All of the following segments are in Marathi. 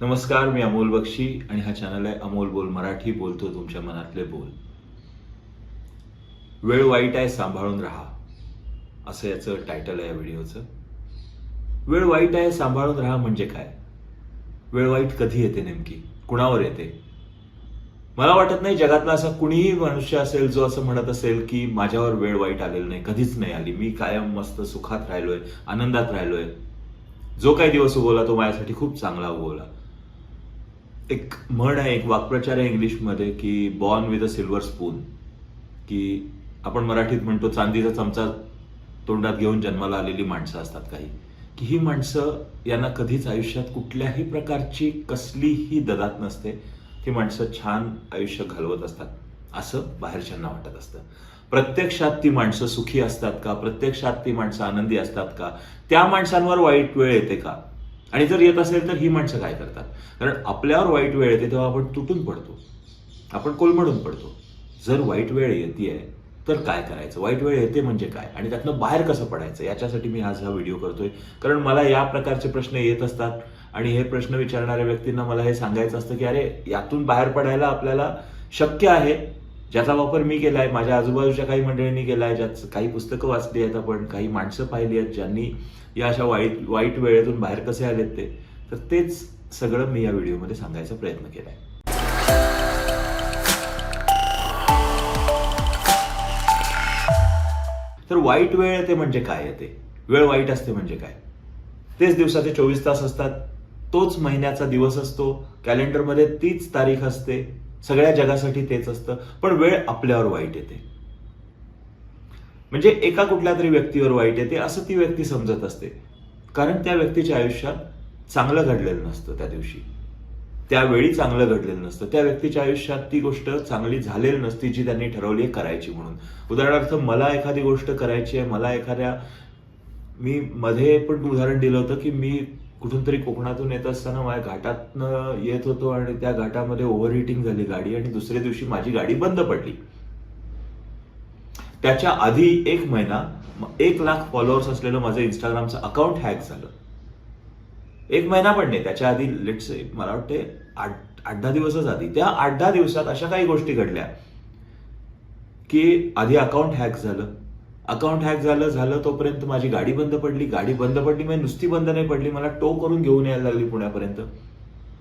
नमस्कार मी अमोल बक्षी आणि हा चॅनल आहे अमोल बोल मराठी बोलतो तुमच्या मनातले बोल. वेळ वाईट आहे सांभाळून राहा असं याचं टायटल आहे या व्हिडिओचं वेळ वाईट आहे सांभाळून राहा म्हणजे काय? वेळ वाईट कधी येते नेमकी? कुणावर येते? मला वाटत नाही जगातला असा कुणीही मनुष्य असेल जो असं म्हणत असेल की माझ्यावर वेळ वाईट आलेलं नाही कधीच नाही आली. मी कायम मस्त सुखात राहिलोय आनंदात राहिलोय. जो काही दिवस उगवला तो माझ्यासाठी खूप चांगला उगवला. एक म्हण आहे एक वाक्प्रचार आहे इंग्लिशमध्ये की born with a silver spoon की आपण मराठीत म्हणतो चांदीचा चमचा तोंडात घेऊन जन्माला आलेली माणसं असतात काही. की ही माणसं यांना कधीच आयुष्यात कुठल्याही प्रकारची कसलीही ददात नसते. ती माणसं छान आयुष्य घालवत असतात असं बाहेरच्यांना वाटत असतं. प्रत्यक्षात ती माणसं सुखी असतात का? प्रत्यक्षात ती माणसं आनंदी असतात का? त्या माणसांवर वाईट वेळ येते का? आणि जर येत असेल तर ही माणसं काय करतात? कारण आपल्यावर वाईट वेळ येते तेव्हा आपण तुटून पडतो. आपण कोलमडून पडतो. जर वाईट वेळ येते तर काय करायचं? वाईट वेळ येते म्हणजे काय? आणि त्यातनं बाहेर कसं पडायचं? याच्यासाठी मी आज हा व्हिडिओ करतोय. कारण मला या प्रकारचे प्रश्न येत असतात. आणि हे प्रश्न विचारणाऱ्या व्यक्तींना मला हे सांगायचं असतं की अरे यातून बाहेर पडायला आपल्याला शक्य आहे? ज्याचा वापर मी केला आहे माझ्या आजूबाजूच्या काही मंडळींनी केला आहे ज्यात काही पुस्तकं वाचली आहेत आपण काही माणसं पाहिली आहेत ज्यांनी या अशा वाईट वाईट वेळेतून बाहेर कसे आलेत ते तर तेच सगळं मी या व्हिडिओमध्ये सांगायचा प्रयत्न केला आहे तर वाईट वेळ येते म्हणजे काय येते वेळ वाईट असते म्हणजे काय? तेच दिवसाचे चोवीस तास असतात तोच महिन्याचा दिवस असतो कॅलेंडरमध्ये तीच तारीख असते सगळ्या जगासाठी तेच असतं पण वेळ आपल्यावर वाईट येते. म्हणजे एका कुठल्या तरी व्यक्तीवर वाईट येते असं ती व्यक्ती समजत असते. कारण त्या व्यक्तीच्या आयुष्यात चांगलं घडलेलं नसतं त्या दिवशी. त्यावेळी चांगलं घडलेलं नसतं. त्या व्यक्तीच्या आयुष्यात ती गोष्ट चांगली झालेली नसती जी त्यांनी ठरवली आहे करायची म्हणून. उदाहरणार्थ मला एखादी गोष्ट करायची आहे मला एखाद्या मी मध्ये पण उदाहरण दिलं होतं की मी कुठून तरी कोकणातून येत असताना माझ्या घाटातनं येत होतो आणि त्या घाटामध्ये ओव्हर हिटिंग झाली गाडी आणि दुसऱ्या दिवशी माझी गाडी बंद पडली. त्याच्या आधी एक महिना एक लाख फॉलोअर्स असलेलं माझं इंस्टाग्रामचं अकाउंट हॅक झालं. एक महिना पण नाही त्याच्या आधी लेट्स मला वाटते आठ आठ दहा दिवसच आधी. त्या आठ दहा दिवसात अशा काही गोष्टी घडल्या की आधी अकाउंट हॅक झालं. अकाउंट हॅक झालं झालं तोपर्यंत माझी गाडी बंद पडली. गाडी बंद पडली म्हणजे नुसती बंद नाही पडली. मला टो करून घेऊन यायला लागली पुण्यापर्यंत.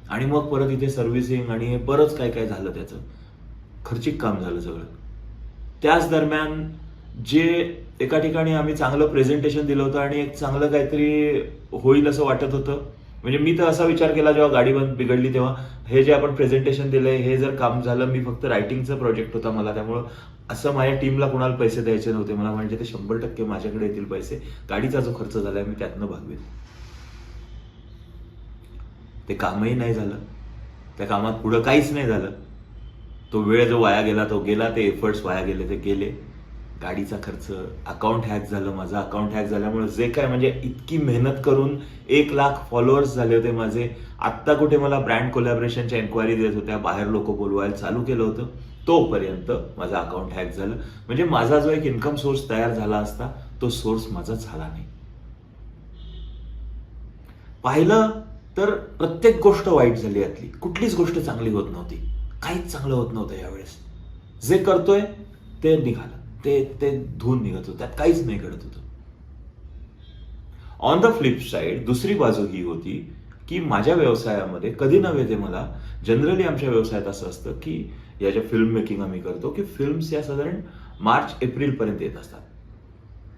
आणि मग परत इथे सर्व्हिसिंग आणि हे बरंच काय काय झालं त्याचं. खर्चिक काम झालं सगळं. त्याच दरम्यान जे एका ठिकाणी आम्ही चांगलं प्रेझेंटेशन दिलं होतं आणि एक चांगलं काहीतरी होईल असं वाटत होतं. म्हणजे मी तर असा विचार केला जेव्हा गाडी बंद बिघडली तेव्हा हे जे आपण प्रेझेंटेशन दिलंय हे जर काम झालं मी फक्त रायटिंगचं प्रोजेक्ट होता मला त्यामुळं. असं माझ्या टीमला कोणाला पैसे द्यायचे नव्हते. मला म्हणजे ते शंभर टक्के माझ्याकडे येतील पैसे. गाडीचा जो खर्च झालाय मी त्यातनं भागवेन. ते कामही नाही झालं. त्या कामात पुढं काहीच नाही झालं. तो वेळ जो वाया गेला तो गेला. ते एफर्ट्स वाया गेले ते गेले. गाडीचा खर्च अकाउंट हॅक झालं. माझं अकाउंट हॅक झाल्यामुळे जे काय म्हणजे इतकी मेहनत करून एक लाख फॉलोअर्स झाले होते माझे. आत्ता कुठे मला ब्रँड कोलॅबरेशनच्या एन्क्वायरी देत होत्या. बाहेर लोक बोलवायला चालू केलं होतं. तोपर्यंत माझं अकाउंट हॅक झालं. म्हणजे माझा जो एक इन्कम सोर्स तयार झाला असता तो सोर्स माझा झाला नाही. पाहिलं तर प्रत्येक गोष्ट वाईट झाली यातली. कुठलीच गोष्ट चांगली होत नव्हती. काहीच चांगलं होत नव्हतं यावेळेस. जे करतोय ते निघालं. ते ते धुवून निघत होतं. त्यात काहीच नाही घडत होतं. ऑन द फ्लिप साईड दुसरी बाजू ही होती की माझ्या व्यवसायामध्ये कधी नव्हे ते मला जनरली आमच्या व्यवसायात असं असतं की या ज्या फिल्म मेकिंग आम्ही करतो की फिल्म्स या साधारण मार्च एप्रिलपर्यंत येत असतात.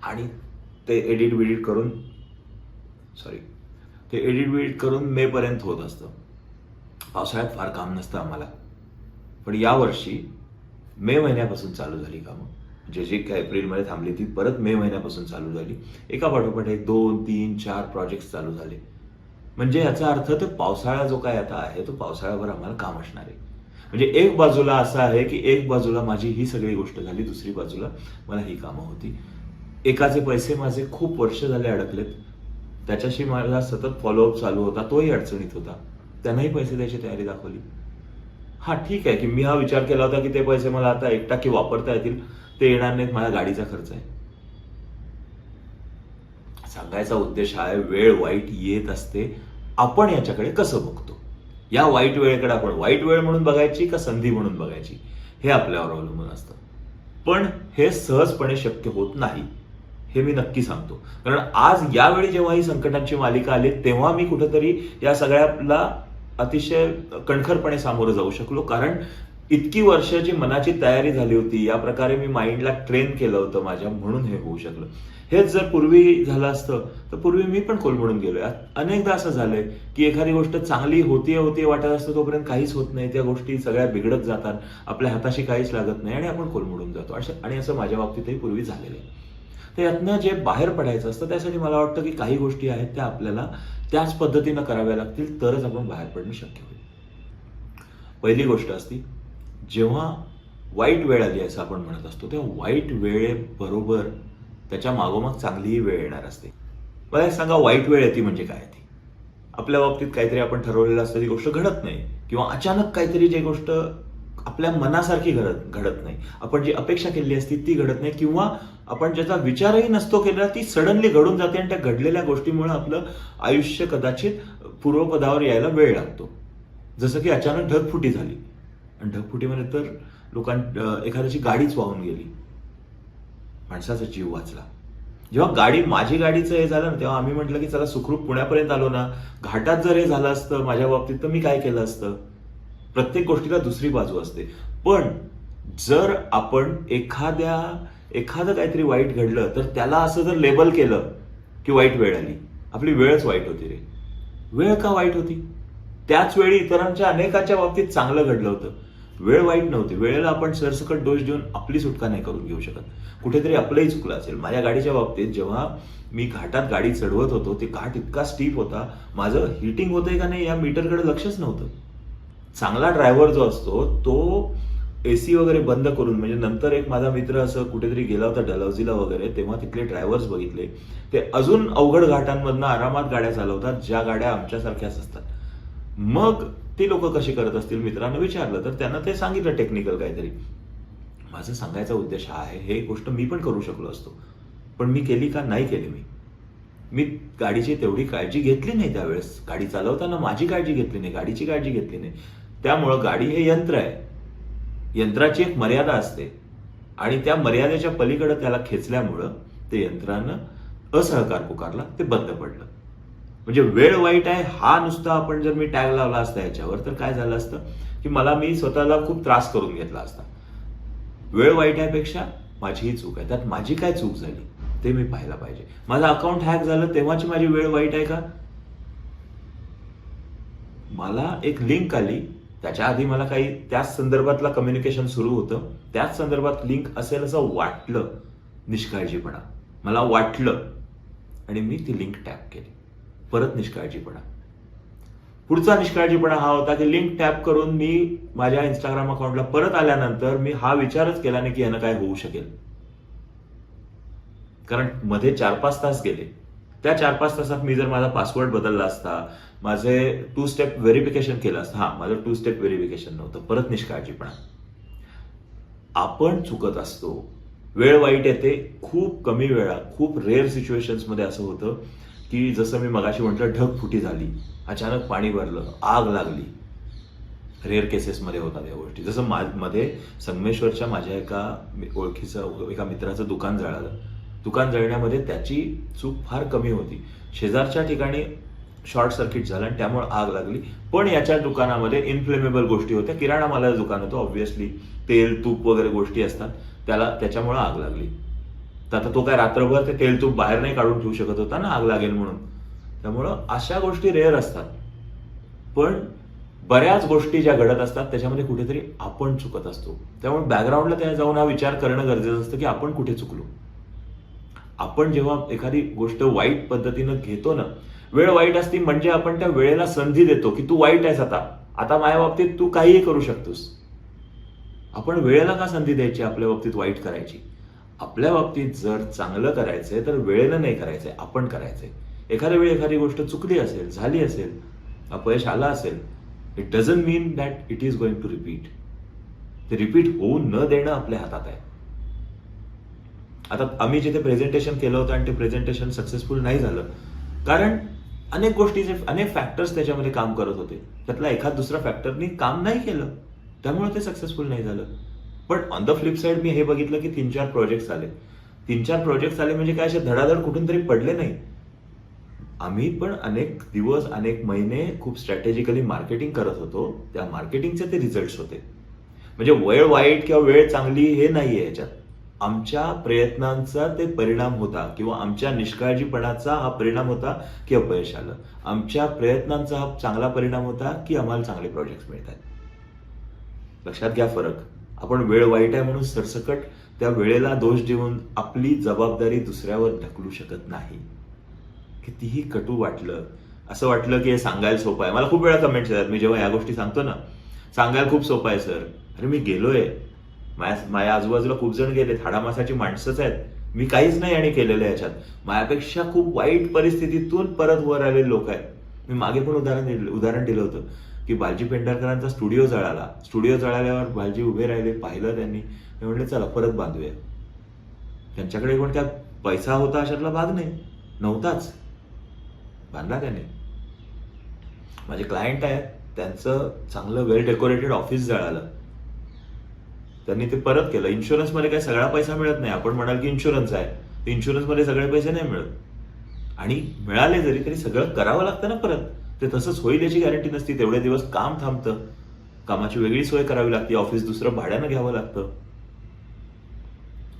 आणि ते एडिट विडिट करून सॉरी ते एडिट विडिट करून मेपर्यंत होत असतं. पावसाळ्यात फार काम नसतं आम्हाला. पण यावर्षी मे महिन्यापासून चालू झाली कामं. जे जे काय एप्रिलमध्ये थांबली ती परत मे महिन्यापासून चालू झाली. एका पाठोपाठ एक दोन तीन चार प्रोजेक्ट्स चालू झाले. म्हणजे याचा अर्थ तर पावसाळा जो काय आता आहे तो पावसाळ्याभर आम्हाला काम असणार आहे. म्हणजे एक बाजूला असं आहे की एक बाजूला माझी ही सगळी गोष्ट झाली दुसरी बाजूला मला ही कामं होती. एकाचे पैसे माझे खूप वर्ष झाले अडकलेत. त्याच्याशी मला सतत फॉलोअप चालू होता तोही अडचणीत होता. त्यांनाही पैसे द्यायची तयारी दाखवली. हा ठीक आहे की मी हा विचार केला होता की ते पैसे मला आता एक टक्के वापरता येतील ते येणार नाहीत माझ्या गाडीचा खर्च आहे. सांगायचा उद्देश आहे वेळ वाईट येत असते आपण याच्याकडे कसं बघतो? या वाईट वेळेकडे आपण वाईट वेळ म्हणून बघायची का संधी म्हणून बघायची? हे आपल्यावर अवलंबून असतं. पण हे सहजपणे शक्य होत नाही हे मी नक्की सांगतो. कारण आज यावेळी जेव्हा ही संकटांची मालिका आली तेव्हा मी कुठेतरी या सगळ्याला अतिशय कणखरपणे सामोरं जाऊ शकलो. कारण इतकी वर्षाची मनाची तयारी झाली होती. या प्रकारे मी माइंडला ट्रेन केलं होतं माझ्या म्हणून हे होऊ शकलं. हेच जर पूर्वी झालं असतं तर पूर्वी मी पण कोलमडून गेलोय. अनेकदा असं झालंय की एखादी गोष्ट चांगली होतीये होतीये वाटत असतं तोपर्यंत काहीच होत नाही. त्या गोष्टी सगळ्या बिघडत जातात. आपल्या हाताशी काहीच लागत नाही आणि आपण कोलमडून जातो. असं- आणि असं माझ्या बाबतीतही पूर्वी झालेलं आहे. तर यातनं जे बाहेर पडायचं असतं त्यासाठी मला वाटतं की काही गोष्टी आहेत त्या आपल्याला त्याच पद्धतीनं कराव्या लागतील तरच आपण बाहेर पडणं शक्य होईल. पहिली गोष्ट असती जेव्हा वाईट वेळ आली असं आपण म्हणत असतो तेव्हा वाईट वेळेबरोबर त्याच्या मागोमाग चांगलीही वेळ येणार असते. मला एक सांगा वाईट वेळ येते म्हणजे काय ती? आपल्या बाबतीत काहीतरी आपण ठरवलेलं असतं ती गोष्ट घडत नाही. किंवा अचानक काहीतरी जे गोष्ट आपल्या मनासारखी घडत घडत नाही. आपण जी अपेक्षा केलेली असती ती घडत नाही. किंवा आपण ज्याचा विचारही नसतो केलेला ती सडनली घडून जाते आणि त्या घडलेल्या गोष्टीमुळे आपलं आयुष्य कदाचित पूर्वपदावर यायला वेळ लागतो. जसं की अचानक ढगफुटी झाली. आणि ढगफुटीमध्ये तर लोकां एखाद्याची गाडीच वाहून गेली. माणसाचा जीव वाचला. जेव्हा गाडी माझी गाडीचं हे झालं ना तेव्हा आम्ही म्हटलं की चला सुखरूप पुण्यापर्यंत आलो ना. घाटात जर हे झालं असतं माझ्या बाबतीत तर मी काय केलं असतं? प्रत्येक गोष्टीला दुसरी बाजू असते. पण जर आपण एखाद्या एखादं काहीतरी वाईट घडलं तर त्याला असं जर लेबल केलं की वाईट वेळ आली. आपली वेळच वाईट होती रे. वेळ का वाईट होती? त्याच वेळी इतरांच्या अनेकाच्या बाबतीत चांगलं घडलं होतं. वेळ वाईट नव्हती. वेळेला आपण सरसकट दोष देऊन आपली सुटका नाही करून घेऊ शकत. कुठेतरी आपलंही चुकलं असेल. माझ्या गाडीच्या बाबतीत जेव्हा मी घाटात गाडी चढवत होतो ते घाट इतका स्टीप होता. माझं हिटिंग होतंय का नाही या मीटरकडे लक्षच नव्हतं. चांगला ड्रायव्हर जो असतो तो एसी वगैरे बंद करून म्हणजे नंतर एक माझा मित्र असं कुठेतरी गेला होता डलहौजीला वगैरे तेव्हा तिथले ड्रायव्हर्स बघितले. ते अजून अवघड घाटांमधनं आरामात गाड्या चालवतात ज्या गाड्या आमच्यासारख्याच असतात. मग ती लोक कशी करत असतील मित्रांनो विचारलं तर त्यांना ते सांगितलं टेक्निकल काहीतरी. माझं सांगायचा उद्देश हा आहे हे गोष्ट मी पण करू शकलो असतो. पण मी केली का? नाही केली मी. मी गाडीची तेवढी काळजी घेतली नाही त्यावेळेस. गाडी चालवताना माझी काळजी घेतली नाही गाडीची काळजी घेतली नाही. त्यामुळं गाडी हे यंत्र आहे. यंत्राची एक मर्यादा असते. आणि त्या मर्यादेच्या पलीकडे त्याला खेचल्यामुळं ते यंत्रानं असहकार पुकारला ते बंद पडलं. म्हणजे वेळ वाईट आहे हा नुसता आपण जर मी टॅग लावला असता याच्यावर तर काय झालं असतं? की मला मी स्वतःला खूप त्रास करून घेतला असता. वेळ वाईट आहे पेक्षा माझीही चूक आहे. त्यात माझी काय चूक झाली? ते मी पाहायला पाहिजे. माझं अकाउंट हॅक झालं तेव्हाची माझी वेळ वाईट आहे का? मला एक लिंक आली. त्याच्या आधी मला काही त्याच संदर्भातला कम्युनिकेशन सुरू होतं. त्याच संदर्भात लिंक असेल असं वाटलं निष्काळजीपणा. मला वाटलं. आणि मी ती लिंक टॅप केली. परत निष्काळजीपणा. पुढचा निष्काळजीपणा हा होता की लिंक टॅप करून मी माझ्या इंस्टाग्राम अकाउंटला परत आल्यानंतर मी हा विचारच केला नाही की यानं काय होऊ शकेल. कारण मध्ये चार पाच तास गेले. त्या चार पाच तासात मी जर माझा पासवर्ड बदलला असता माझे टू स्टेप व्हेरिफिकेशन केलं असतं हा माझं टू स्टेप व्हेरिफिकेशन नव्हतं परत निष्काळजीपणा. आपण चुकत असतो. वेळ वाईट येते खूप कमी वेळा खूप रेअर सिच्युएशनमध्ये असं होतं की जसं मी मगाशी म्हटलं ढगफुटी झाली. अचानक पाणी भरलं आग लागली. रेअर केसेसमध्ये होतात या गोष्टी. जसं मा मध्ये संगमेश्वरच्या माझ्या एका ओळखीचं एका मित्राचं दुकान जळालं. दुकान जळण्यामध्ये त्याची चूक फार कमी होती. शेजारच्या ठिकाणी शॉर्ट सर्किट झालं आणि त्यामुळे आग लागली. पण याच्या दुकानामध्ये इन्फ्लेमेबल गोष्टी होत्या. किराणा मालाचं दुकान होतं ऑब्व्हियसली तेल तूप वगैरे गोष्टी असतात. त्याला त्याच्यामुळे आग लागली. तर आता तो काय रात्रभर ते तेल तूप बाहेर नाही काढून ठेवू शकत होता ना आग लागेल म्हणून. त्यामुळं अशा गोष्टी रेअर असतात. पण बऱ्याच गोष्टी ज्या घडत असतात त्याच्यामध्ये कुठेतरी आपण चुकत असतो. त्यामुळे बॅकग्राऊंडला त्या जाऊन हा विचार करणं गरजेचं असतं की आपण कुठे चुकलो. आपण जेव्हा एखादी गोष्ट वाईट पद्धतीनं घेतो ना वेळ वाईट असती म्हणजे आपण त्या वेळेला संधी देतो की तू वाईट आहेस आता. आता माझ्या बाबतीत तू काहीही करू शकतोस. आपण वेळेला का संधी द्यायची आपल्या बाबतीत वाईट करायची? आपल्या बाबतीत जर चांगलं करायचंय तर वेळेनं नाही करायचंय आपण करायचंय. एखाद्या वेळी एखादी गोष्ट चुकली असेल झाली असेल अपयश आलं असेल it doesn't mean that it is going to repeat ते रिपीट होऊ न देणं आपल्या हातात आहे. आता आम्ही जिथे प्रेझेंटेशन केलं होतं आणि ते प्रेझेंटेशन सक्सेसफुल नाही झालं कारण अनेक गोष्टीचे अनेक फॅक्टर्स त्याच्यामध्ये काम करत होते. त्यातला एखाद दुसरा फॅक्टरनी काम नाही केलं. त्यामुळे ते सक्सेसफुल नाही झालं. पण ऑन द फ्लिप साईड मी हे बघितलं की तीन चार प्रोजेक्ट्स आले. तीन चार प्रोजेक्ट आले म्हणजे काय असे धडाधड कुठून तरी पडले नाही. आम्ही पण अनेक दिवस अनेक महिने खूप स्ट्रॅटेजिकली मार्केटिंग करत होतो. त्या मार्केटिंगचे ते रिझल्ट होते. म्हणजे वेळ वाईट किंवा वेळ चांगली हे नाहीये याच्यात. आमच्या प्रयत्नांचा ते परिणाम होता किंवा आमच्या निष्काळजीपणाचा हा परिणाम होता की अपयश आलं. आमच्या प्रयत्नांचा हा चांगला परिणाम होता की आम्हाला चांगले प्रोजेक्ट मिळतात लक्षात घ्या फरक. आपण वेळ वाईट आहे म्हणून सरसकट त्या वेळेला दोष देऊन आपली जबाबदारी दुसऱ्यावर ढकलू शकत नाही. कितीही कटू वाटलं असं वाटलं की हे सांगायला सोपं आहे. मला खूप वेळा कमेंट्स येतात. मी जेव्हा या गोष्टी सांगतो ना सांगायला खूप सोपं आहे सर. अरे मी गेलोय. माझ्या माझ्या आजूबाजूला खूप जण गेलेत हाडामासाची माणसंच आहेत. मी काहीच नाही आणि केलेलं आहे याच्यात. माझ्यापेक्षा खूप वाईट परिस्थितीतून परत वर आलेले लोक आहेत. मी मागे पण उदाहरण दिलं उदाहरण दिलं होतं. की बालजी पेंढारकरांचा स्टुडिओ जळाला. स्टुडिओ जळाल्यावर बालजी उभे राहिले पाहिलं त्यांनी. म्हणले चला परत बांधूया. त्यांच्याकडे कोण काय पैसा होता अशातला भाग नाही. नव्हताच. बांधला त्याने. माझे क्लायंट आहेत त्यांचं चांगलं वेल डेकोरेटेड ऑफिस जळालं. त्यांनी ते परत केलं. इन्शुरन्समध्ये काय सगळा पैसा मिळत नाही. आपण म्हणाल की इन्शुरन्स आहे. इन्शुरन्समध्ये सगळे पैसे नाही मिळत. आणि मिळाले जरी तरी सगळं करावं लागतं ना परत. ते तसंच होईल याची गॅरंटी नसती तेवढे दिवस काम थांबतं. कामाची वेगळी सोय करावी लागते ऑफिस दुसरं भाड्यानं घ्यावं लागतं.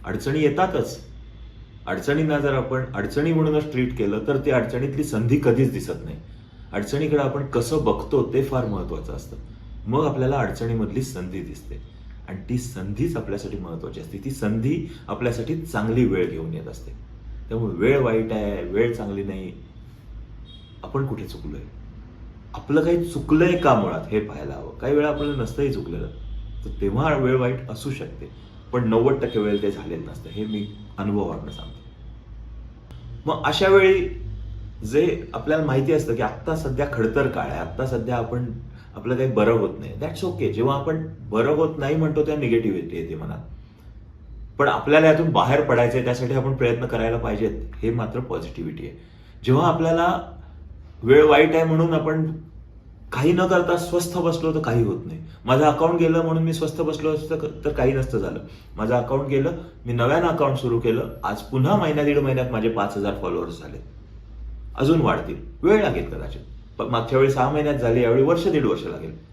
अडचणी येतातच. अडचणींना जर आपण अडचणी म्हणूनच ट्रीट केलं तर ती अडचणीतली संधी कधीच दिसत नाही. अडचणीकडे आपण कसं बघतो ते फार महत्वाचं असतं. मग आपल्याला अडचणीमधली संधी दिसते. आणि ती संधीच आपल्यासाठी महत्वाची असते. ती संधी आपल्यासाठी चांगली वेळ घेऊन येत असते. त्यामुळे वेळ वाईट आहे वेळ चांगली नाही. आपण कुठे चुकलोय? आपलं काही चुकलंय का मुळात हे पाहायला हवं? काही वेळा आपल्याला नसतंही चुकलेलं. तर तेव्हा वेळ वाईट असू शकते. पण नव्वद टक्के वेळ ते झालेलं नसतं. हे मी अनुभवावरनं सांगतो. मग अशा वेळी जे आपल्याला माहिती असतं की आत्ता सध्या खडतर काळ आहे. आत्ता सध्या आपण आपलं काही बरं होत नाही. दॅट्स ओके जेव्हा आपण बरं होत नाही म्हणतो तेव्हा निगेटिव्हिटी येते मनात. पण आपल्याला यातून बाहेर पडायचं आहे त्यासाठी आपण प्रयत्न करायला पाहिजेत. हे मात्र पॉझिटिव्हिटी आहे. जेव्हा आपल्याला वेळ वाईट आहे म्हणून आपण काही न करता स्वस्थ बसलो तर काही होत नाही. माझं अकाउंट गेलं म्हणून मी स्वस्थ बसलो असतं तर काही नसतं झालं. माझं अकाउंट गेलं मी नव्यानं अकाउंट सुरू केलं. आज पुन्हा महिन्या दीड महिन्यात माझे पाच हजार फॉलोअर्स झाले. अजून वाढतील. वेळ लागेल कदाचित. पण मागच्या वेळी सहा महिन्यात झाले यावेळी वर्ष दीड वर्ष लागेल.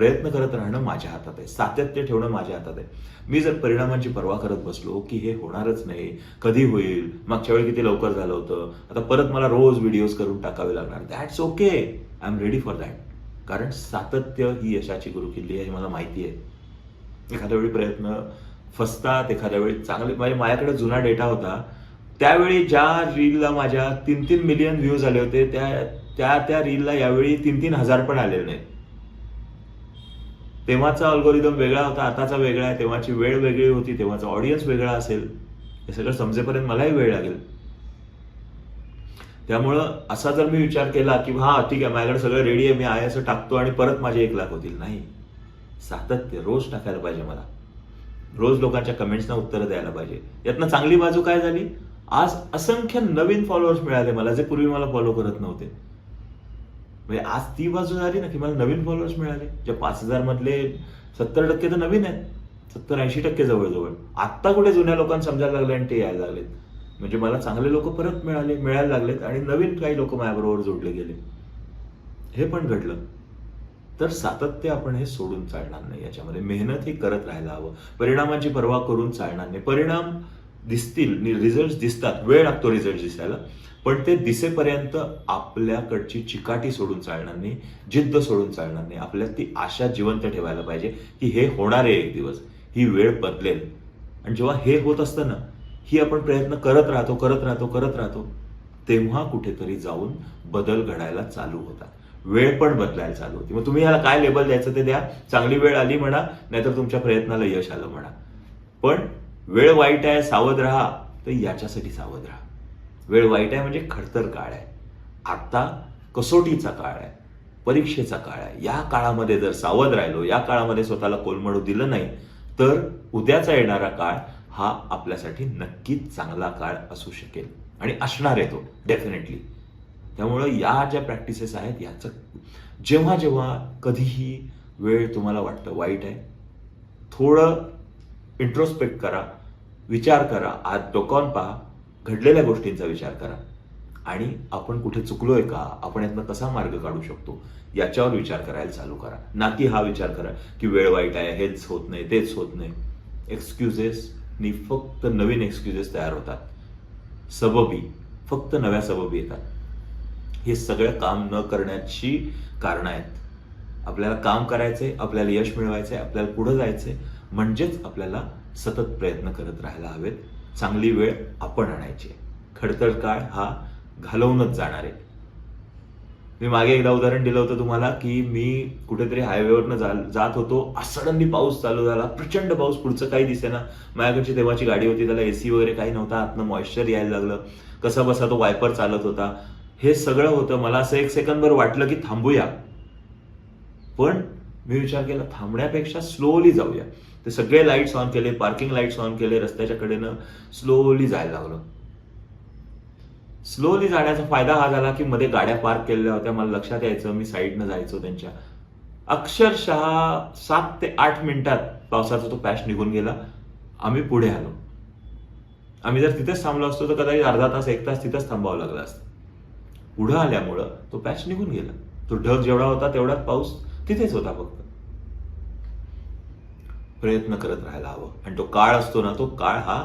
प्रयत्न करत राहणं माझ्या हातात आहे. सातत्य ठेवणं माझ्या हातात आहे. मी जर परिणामांची पर्वा करत बसलो की हे होणारच नाही कधी होईल मागच्या वेळी किती लवकर झालं होतं आता परत मला रोज व्हिडिओज करून टाकावे लागणार. That's okay I am ready for that कारण सातत्य ही यशाची गुरुकिल्ली आहे हे मला माहिती आहे. एखाद्या वेळी प्रयत्न फसतात एखाद्या वेळी चांगले म्हणजे माझ्याकडे जुना डेटा होता. त्यावेळी ज्या रीलला माझ्या तीन तीन मिलियन व्ह्यूज आले होते त्या त्या त्या रीलला यावेळी तीन तीन हजार पण आलेले नाहीत तेव्हाचा अल्गोरिदम वेगळा होता आताचा वेगळा आहे तेव्हाची वेळ वेगळी होती तेव्हाचा ऑडियन्स वेगळा असेल. हे सगळं समजेपर्यंत मलाही वेळ लागेल. त्यामुळं असा जर मी विचार केला की हा ठीक आहे माझ्याकडे सगळं रेडी आहे मी आहे असं टाकतो आणि परत माझे एक लाख होतील. नाही. सातत्य रोज टाकायला पाहिजे मला. रोज लोकांच्या कमेंट्सना उत्तरं द्यायला पाहिजे. यातनं चांगली बाजू काय झाली? आज असंख्य नवीन फॉलोअर्स मिळाले मला जे पूर्वी मला फॉलो करत नव्हते. म्हणजे आज ती बाजू झाली ना की मला नवीन फॉलोअर्स मिळाले. जे पाच हजार मधले सत्तर टक्के तर नवीन आहेत. सत्तर ऐंशी टक्के जवळजवळ. आत्ता कुठे जुन्या लोकांना समजायला लागले आणि ते यायला लागलेत. म्हणजे मला चांगले लोक परत मिळाले मिळायला लागलेत आणि नवीन काही लोक माझ्याबरोबर जोडले गेले. हे पण घडलं. तर सातत्य आपण हे सोडून चालणार नाही याच्यामध्ये. मेहनत ही करत राहायला हवं. परिणामाची पर्वा करून चालणार नाही. परिणाम दिसतील रिझल्ट दिसतात. वेळ लागतो रिझल्ट दिसायला. पण ते दिसेपर्यंत आपल्याकडची चिकाटी सोडून चालणार नाही जिद्द सोडून चालणार नाही. आपल्यात ती आशा जिवंत ठेवायला पाहिजे की हे होणार आहे एक दिवस ही वेळ बदलेल. आणि जेव्हा हे होत असतं ना ही आपण प्रयत्न करत राहतो करत राहतो करत राहतो तेव्हा कुठेतरी जाऊन बदल घडायला चालू होतात. वेळ पण बदलायला चालू होती. मग तुम्ही याला काय लेबल द्यायचं ते द्या. चांगली वेळ आली म्हणा नाहीतर तुमच्या प्रयत्नाला यश आलं म्हणा. पण वेळ वाईट आहे सावध राहा. तर याच्यासाठी सावध राहा. वेळ वाईट आहे म्हणजे खडतर काळ आहे. आता कसोटीचा काळ आहे परीक्षेचा काळ आहे. या काळामध्ये जर सावध राहिलो या काळामध्ये स्वतःला कोलमडू दिलं नाही तर उद्याचा येणारा काळ हा आपल्यासाठी नक्कीच चांगला काळ असू शकेल आणि असणार आहे तो डेफिनेटली त्यामुळं या ज्या प्रॅक्टिसेस आहेत याचं जेव्हा जेव्हा कधीही वेळ तुम्हाला वाटतं वाईट आहे थोडं इंट्रोस्पेक्ट करा विचार करा आज डोकावून पहा घडलेल्या गोष्टींचा विचार करा. आणि आपण कुठे चुकलोय का? आपण यातनं कसा मार्ग काढू शकतो? याच्यावर विचार करायला चालू करा. ना की हा विचार करा की वेळ वाईट आहे हेच होत नाही तेच होत नाही. एक्सक्युजेसनी फक्त नवीन एक्सक्युजेस तयार होतात. सबबी फक्त नव्या सबबी येतात. हे सगळं काम न करण्याची कारणं आहेत. आपल्याला काम करायचंय आपल्याला यश मिळवायचंय आपल्याला पुढे जायचंय. म्हणजेच आपल्याला सतत प्रयत्न करत राहायला हवेत. चांगली वेळ आपण आणायची आहे. खडतर काळ हा घालवूनच जाणार आहे. मी मागे एकदा उदाहरण दिलं होतं तुम्हाला की मी कुठेतरी हायवेवरनं जा- जात होतो. सडनली पाऊस चालू झाला. प्रचंड पाऊस. पुढचं काही दिसेना. माझ्याकडची तेव्हाची गाडी होती. त्याला एसी वगैरे काही नव्हता. आतनं मॉइश्चर यायला लागलं. कसा बसा तो वायपर चालत होता. हे सगळं होतं. मला असं एक सेकंदभर वाटलं की थांबूया. पण मी विचार केला थांबण्यापेक्षा स्लोली जाऊया. ते सगळे लाईट्स ऑन केले पार्किंग लाईट्स ऑन केले रस्त्याच्या कडेनं स्लोली जायला लागलो. स्लोली जाण्याचा फायदा हा झाला की मध्ये गाड्या पार्क केलेल्या होत्या. मला लक्षात यायचं मी साईडनं जायचो त्यांच्या. अक्षरशः सात ते आठ मिनिटात पावसाचा तो पॅच निघून गेला. आम्ही पुढे आलो. आम्ही जर तिथेच थांबलो असतो तर कदाचित अर्धा तास एक तास तिथेच थांबावं लागला असतं. पुढं आल्यामुळं तो पॅच निघून गेला. तो ढग जेवढा होता तेवढाच पाऊस तिथेच होता फक्त. प्रयत्न करत राहायला हवं. आणि तो काळ असतो ना तो काळ हा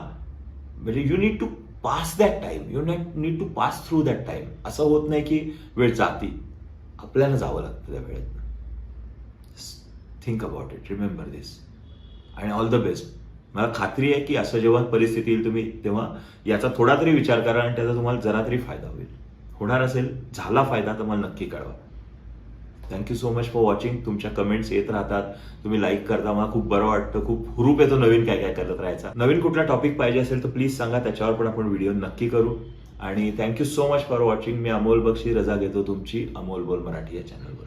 म्हणजे you need to pass that time you not need to pass through that time असं होत नाही की वेळ जाती. आपल्याला जावं लागतं त्या वेळेत. Think about it remember this आणि ऑल द बेस्ट मला खात्री आहे की असं जेव्हा परिस्थिती येईल तुम्ही तेव्हा याचा थोडा तरी विचार करा आणि त्याचा तुम्हाला जरा तरी फायदा होईल. होणार असेल झाला फायदा तर मला नक्की कळवा. Thank you so much for watching तुमच्या कमेंट्स येत राहतात. तुम्ही लाईक करता. मला खूप बरं वाटतं. खूप हुरूप येतो नवीन काय काय करत राहायचा. नवीन कुठला टॉपिक पाहिजे असेल तर प्लीज सांगा. त्याच्यावर पण आपण व्हिडिओ नक्की करू. आणि thank you so much for watching मी अमोल बक्षी रजा घेतो तुमची. अमोल बोल मराठी या चॅनलवर